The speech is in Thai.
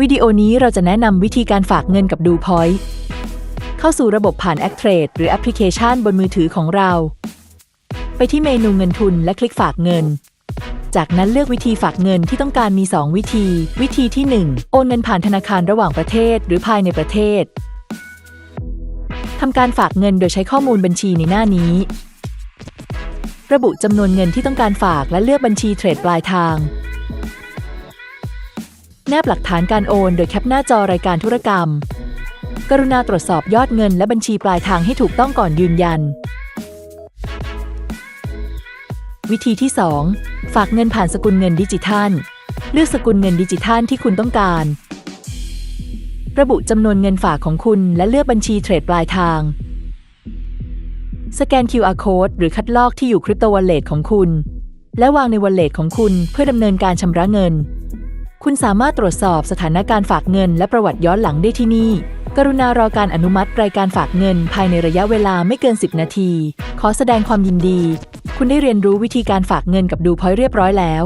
วิดีโอนี้เราจะแนะนำวิธีการฝากเงินกับดูพอยต์เข้าสู่ระบบผ่าน a c t r a d e หรือแอปพลิเคชันบนมือถือของเรา ไปที่เมนูเงินทุนและคลิกฝากเงิน จากนั้นเลือกวิธีฝากเงินที่ต้องการมี 2 วิธี วิธีที่ 1 โอนเงินผ่านธนาคารระหว่างประเทศหรือภายในประเทศทำการฝากเงินโดยใช้ข้อมูลบัญชีในหน้านี้ ระบุจำนวนเงินที่ต้องการฝากและเลือกบัญชีเทรดปลายทาง แนบหลักฐานการโอน โดยแคปหน้าจอรายการธุรกรรม กรุณาตรวจสอบยอดเงินและบัญชีปลายทางให้ถูกต้องก่อนยืนยัน วิธีที่ 2 ฝากเงินผ่านสกุลเงินดิจิทัล เลือกสกุลเงินดิจิทัลที่คุณต้องการ ระบุจำนวนเงินฝากของคุณและเลือกบัญชีเทรดปลายทาง สแกน QR code หรือคัดลอกที่อยู่คริปโตวอลเล็ตของคุณ และวางในวอลเล็ตของคุณเพื่อดำเนินการชำระเงิน คุณสามารถตรวจสอบสถานการณ์ฝากเงิน และประวัติย้อนหลังได้ที่นี่ กรุณารอการอนุมัติรายการฝากเงิน ภายในระยะเวลาไม่เกิน 10 นาที ขอแสดงความยินดี คุณได้เรียนรู้วิธีการฝากเงินกับดูพอยเรียบร้อยแล้ว